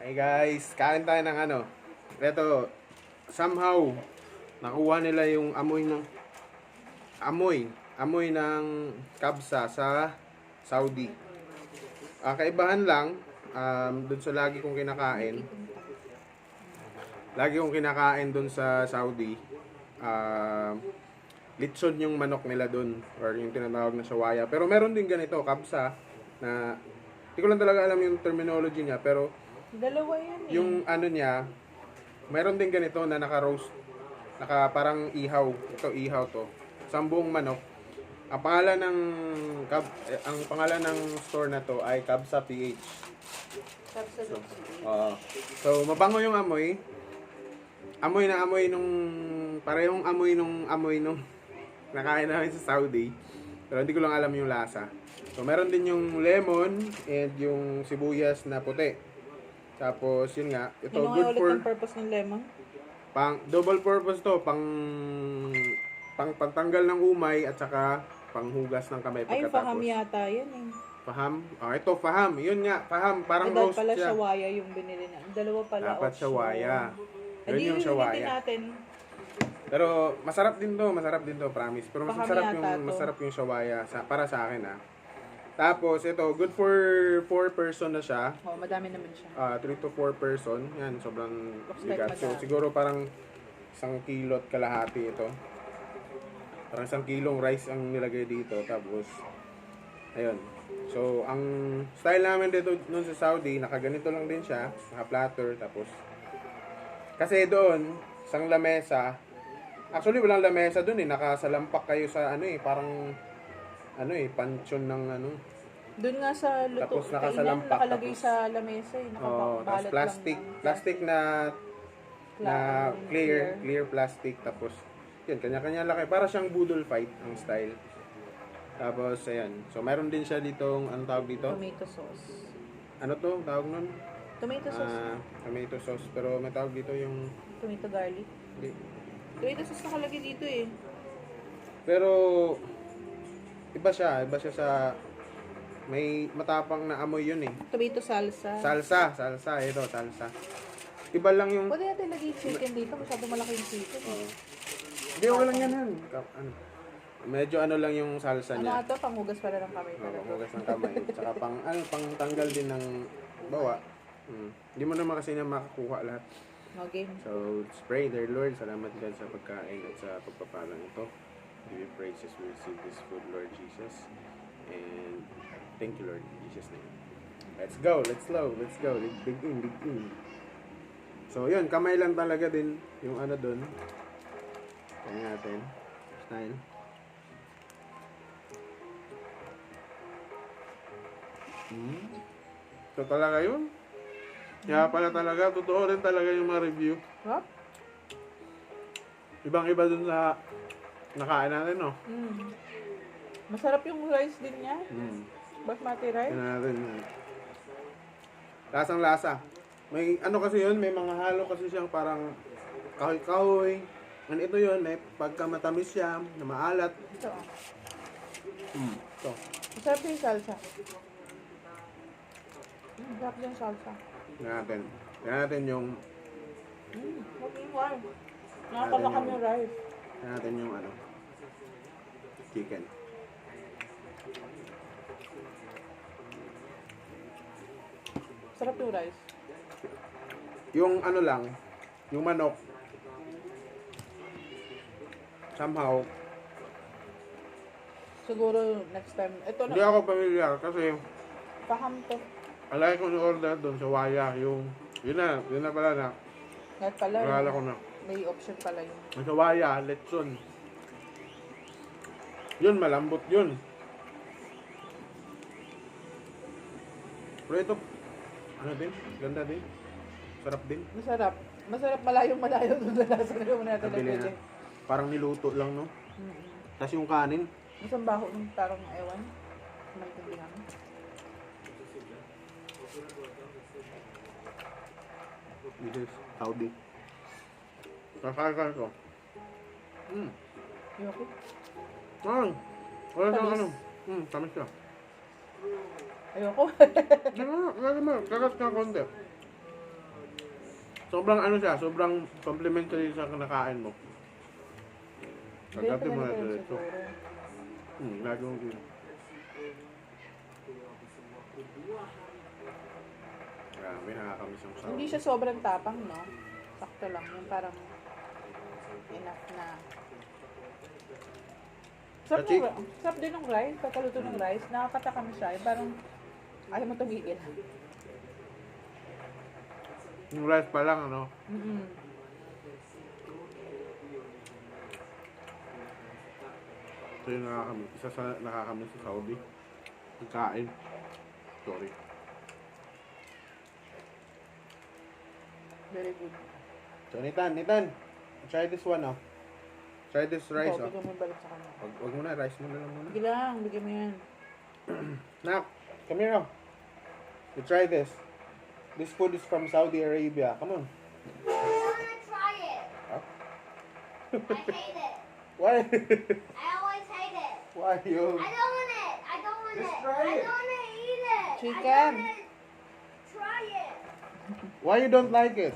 Hey guys, kain tayo ng ano. Ito, somehow, nakuha nila yung amoy ng amoy, amoy ng kabsa sa Saudi. Ah, kaibahan lang, um, dun sa lagi kong kinakain, lagi kong kinakain dun sa Saudi, um, litson yung manok nila dun, or yung tinatawag na shawaya. Pero meron din ganito, kabsa, na, hindi ko lang talaga alam yung terminology niya, pero Dalawa yan eh. yung ano niya, meron din ganito na naka-roast, naka parang ihaw. Ito ihaw to. Sa buong manok. Ang pangalan ng kab, eh, ang pangalan ng store na to ay Kabsa PH. Kapsa So, oo. so mabango yung amoy. Amoy na amoy nung parehong amoy nung amoy nung nakain namin sa Saudi. Pero hindi ko lang alam yung lasa. So meron din yung lemon and yung sibuyas na puti. Tapos yun nga, ito Ano nga good ulit for ang purpose ng lemon? pang double purpose to, pang pang pagtanggal ng umay at saka panghugas ng kamay Ay, pagkatapos. faham yata yan eh. Faham? Ah, ito faham. Yun nga, faham. Parang Parang roast pala siya. shawaya yung binili na. Dalawa pala. Dapat option. shawaya. Yun Adi, yung ulitin shawaya. natin. Pero masarap din to, masarap din to, promise. Pero mas masarap yung to. masarap yung shawaya sa para sa akin ah. Tapos ito, good for 4 person na siya. Oh, madami naman siya. Ah, 3 to 4 person. Yan, sobrang Looks like bigat. So madami. siguro parang isang kilo at kalahati ito. Parang isang kilong rice ang nilagay dito. Tapos, ayun. So, ang style namin dito nun sa Saudi, nakaganito lang din siya. Naka-platter. Tapos, kasi doon, isang lamesa, actually walang lamesa doon eh. Nakasalampak kayo sa ano eh, parang, ano eh, pansyon ng ano. Doon nga sa luto, Tapos kainan, nakasalampak, nakalagay tapos- sa lamesa eh. Oh, tapos lang plastic, ng- plastic na na Cla- clear, clear plastic tapos yun, kanya-kanya laki. Para siyang budol fight ang style. Tapos ayan. So meron din siya ditong anong tawag dito? Tomato sauce. Ano to? Tawag nun? Tomato sauce. Ah, tomato sauce. Pero may tawag dito yung tomato garlic. hindi. Tomato sauce nakalagay dito eh. Pero iba siya, iba siya sa may matapang na amoy yun eh. Tomato salsa. Salsa, salsa, ito, salsa. Iba lang yung Pwede natin lagay chicken dito. Masyado malaki yung chicken. eh. Hindi, okay lang yan. Han. Ka- Ano, medyo ano lang yung salsa Ano niya. nga to? Panghugas pala ng kamay Oo, talaga. hugas ng kamay. Tsaka pang, ano, pang tanggal din ng bawa. Hmm. Hindi mo naman kasi na makakuha lahat. No game. So, let's pray, dear Lord. Salamat God sa pagkain at sa pagpapalang ito. Give you praise as we receive this food, Lord Jesus. And thank you, Lord, in Jesus' name. Let's go, let's slow, let's go. Dig in, dig in. So, yun, kamay lang talaga din yung ano dun. Kaya natin. Style. Hmm. So, talaga yun. Kaya pala talaga, totoo rin talaga yung mga review. What? Ibang iba dun sa nakain natin, no? Mm. Masarap yung rice din niya. Hmm. Basmati rice. Yan natin. yan. Lasang lasa. May ano kasi yun, may mga halo kasi siyang parang kahoy-kahoy. And ito yun, may pagka matamis siya, na maalat. Ito. Hmm. Ito. Masarap yung salsa. Mm, Masarap yung salsa. Yan natin. Yan natin yung, Mm, okay, wow. Nakakalakan yung rice. Yan natin yung ano, chicken. Sarap yung rice. Yung ano lang, yung manok, somehow, Siguro next time. Ito hindi na. ako familiar kasi Paham to. alay ko yung order doon sa Waya, yung, yun na, yun na pala na, Kahit pala, Akala ko na. May option pala yun. Ang Sawaya, letson. Yun, malambot yun. Pero ito, ano din? Ganda din. Sarap din. Masarap. Masarap malayong malayo doon sa lasa na naman natin Nabili na. Parang niluto lang, no? Mm-mm. Tapos yung kanin, Isang baho ng parang ewan. Maintindihan. this is Saudi. Kakain ko. Hmm. Ayoko. Ah, wala siyang Tamis. ano. Hmm, tamis siya. Ayoko. Ano, wala naman. Kakas na konti. Sobrang ano siya, sobrang complimentary sa kinakain mo. Agapin mo na Ganito ito. siguro. Hmm, lagi mong gina. Grabe, nakakamiss ang Hindi sabaw. siya sobrang tapang, no? Sakto lang. Yung parang enough na. Sarap, Kachik. ng, sarap din ng rice. Pagkaluto ng rice, nakakatakam siya. Yung parang ayaw mo tumigil. Yung rice pa lang, ano? Mm-mm. Ito yung nakakamiss. Isa sa nakakamiss sa Saudi. Pagkain. Sorry. Very good. So, Nitan, Nitan. Try this one, oh. Try this rice, Ikaw, oh. bigyan ah. mo yung balik sa kanya. Wag, wag mo na, rice mo na lang muna. Sige lang, bigyan mo yan. Nak, come here, oh. You try this. This food is from Saudi Arabia. Come on. I want to try it. Huh? I hate it. Why? I always hate it. Why you? I don't want it. I don't want Just it. try I it. don't want to eat it. Chicken. I don't want to try it Why you don't like it?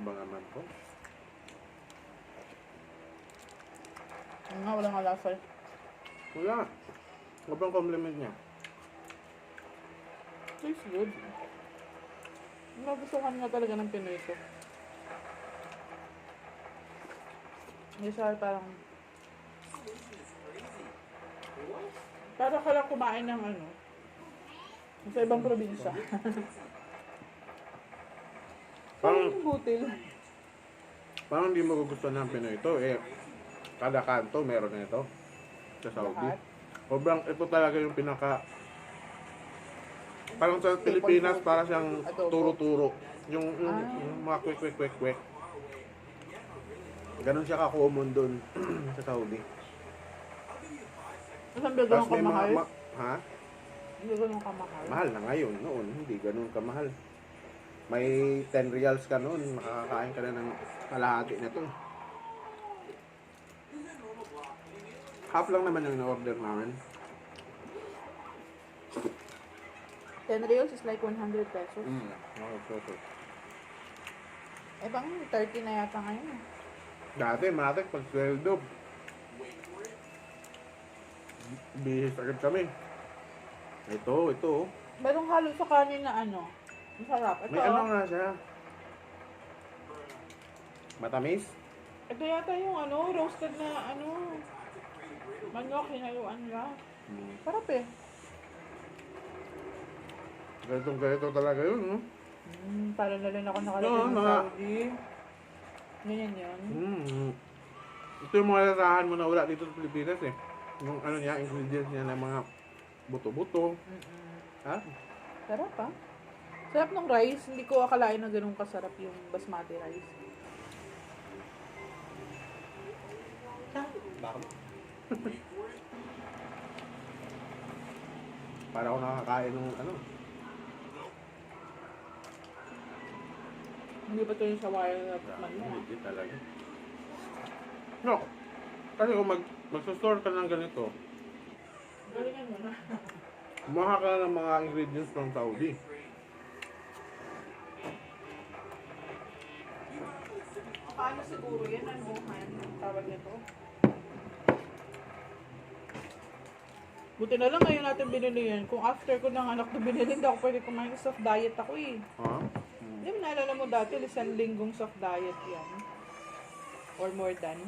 Naman po? Ano nga, walang halafal. Wala. Sobrang compliment niya. Tastes good. Nagustuhan nga talaga ng Pinoy. Hindi siya parang... Para ka lang kumain ng ano. Sa ibang probinsya. Parang, butil. parang hindi magugustuhan ng Pinoy ito. Eh, kada kanto meron na ito. Sa Saudi. Lahat. Sobrang, ito talaga yung pinaka... Parang sa Pilipinas, para siyang turo-turo. Yung, yung, Ah. yung mga kwek-kwek-kwek-kwek. Ganon siya ka-common doon sa Saudi. Ng may mga... kamahal. Ma- ha? Hindi ganun kamahal. Mahal na ngayon. Noon, hindi ganun kamahal. May 10 reals ka noon, makakakain ka na ng kalahati na to. Half lang naman yung in-order namin. 10 reals is like 100 pesos. Mm. Oh, so, so. Eh bang 30 na yata ngayon. eh. Dati, matik, pag sweldo, bihis agad kami. Ito, ito. oh. Merong halo sa kanin na ano. Masarap. Ito, May ano oh. nga siya. Matamis? Ito yata yung ano, roasted na ano. Manok, hinaluan lang. Mm. Sarap eh. Ganito, ganito talaga yun, no? Mm, para na rin ako nakalagay Oo, ng mga- Saudi. Ganyan yun. Mm. Ito yung mga lasahan mo na wala dito sa Pilipinas eh. Yung ano niya, ingredients niya ng mga buto-buto. Mm-mm. Ha? Sarap ah. Sarap ng rice. Hindi ko akalain na ganun kasarap yung basmati rice. Bakit? Para ako nakakain ng ano. Hindi ba ito yung sawaya na man mo? Hindi talaga. No. Kasi kung mag, magsa-store ka ng ganito, Galingan mo na. kumuha ka ng mga ingredients from Saudi. Siguro yan? Ano ang tawag nito? Buti na lang ngayon natin binili yan. Kung after ko ng anak na binili, hindi ako pwede kumain soft diet ako eh. Ha? Hindi mo naalala mo dati, isang linggong soft diet yan. Or more than.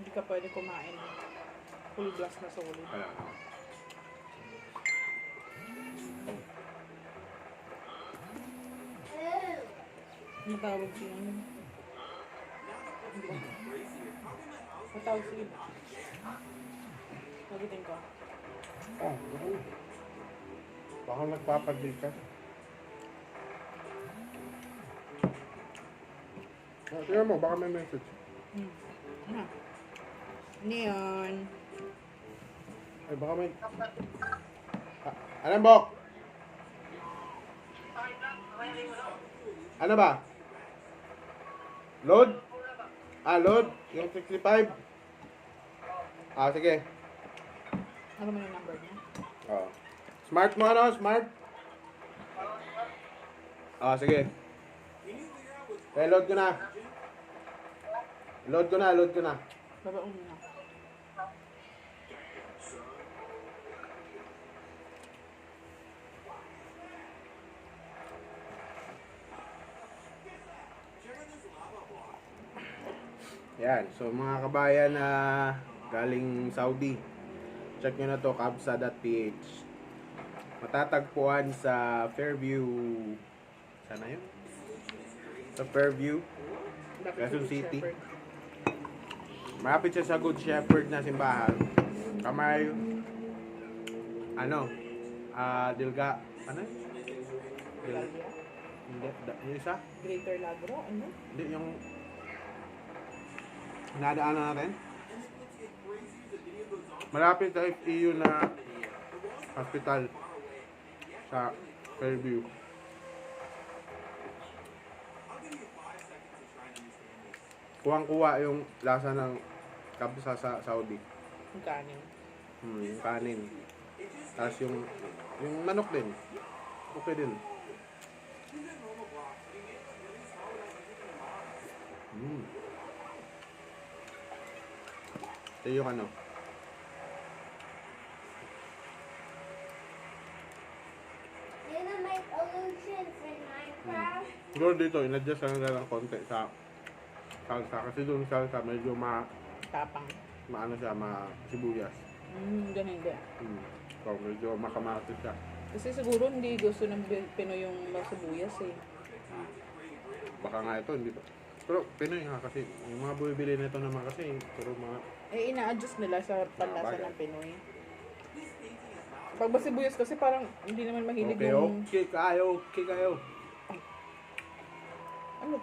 Hindi ka pwede kumain. Full glass na solid. Kaya. Ew. Ano tawag siya? Ano tawag siya? Nagitin ko. Oh, ano? Baka nagpapadil ka. Ah, tingnan mo, baka may message. Hmm. Ano? Ano yun? Ay, baka may... Ah, ano, Bok? Ano ba? Load? Ah, load? Yung 65? Ah, sige. Ano mo yung number niya? Oh. Smart mo ano? Smart? Ah, sige. Eh, load ko na. Load ko na, load ko na. Babaon mo na. Yan. So, mga kabayan na galing Saudi, check nyo na to, kabsa.ph. Matatagpuan sa Fairview. Sana yun? Sa Fairview. Quezon City. Malapit siya sa Good Shepherd na simbahan. Kamay, ano, ah, Dilga, ano? Dil, Galia. hindi, yung isa? Greater Lagro. Ano? Hindi, yung nadaanan natin. Malapit sa FEU na hospital sa Fairview. Kuwang-kuwa yung lasa ng kabsa sa Saudi. Ang kanin. Hmm, yung kanin. Tapos yung yung manok din. Okay din. Hmm. Ito yung ano. You know my illusions in Minecraft? Siguro dito, in-adjust lang nila ng konti sa salsa. Kasi doon salsa, medyo ma, Tapang. maano siya, ma sibuyas. Hmm, ganun hindi. Hmm. So, medyo makamatis siya. Kasi siguro hindi gusto ng Pinoy yung masibuyas eh. Baka nga ito, hindi pa. Pero Pinoy nga kasi, yung mga bumibili nito naman kasi, pero mga Eh, ina-adjust nila sa panlasa bagay. ng Pinoy. Pag masibuyas kasi parang hindi naman mahilig Okay, yung... okay kayo, okay kayo. Ano to?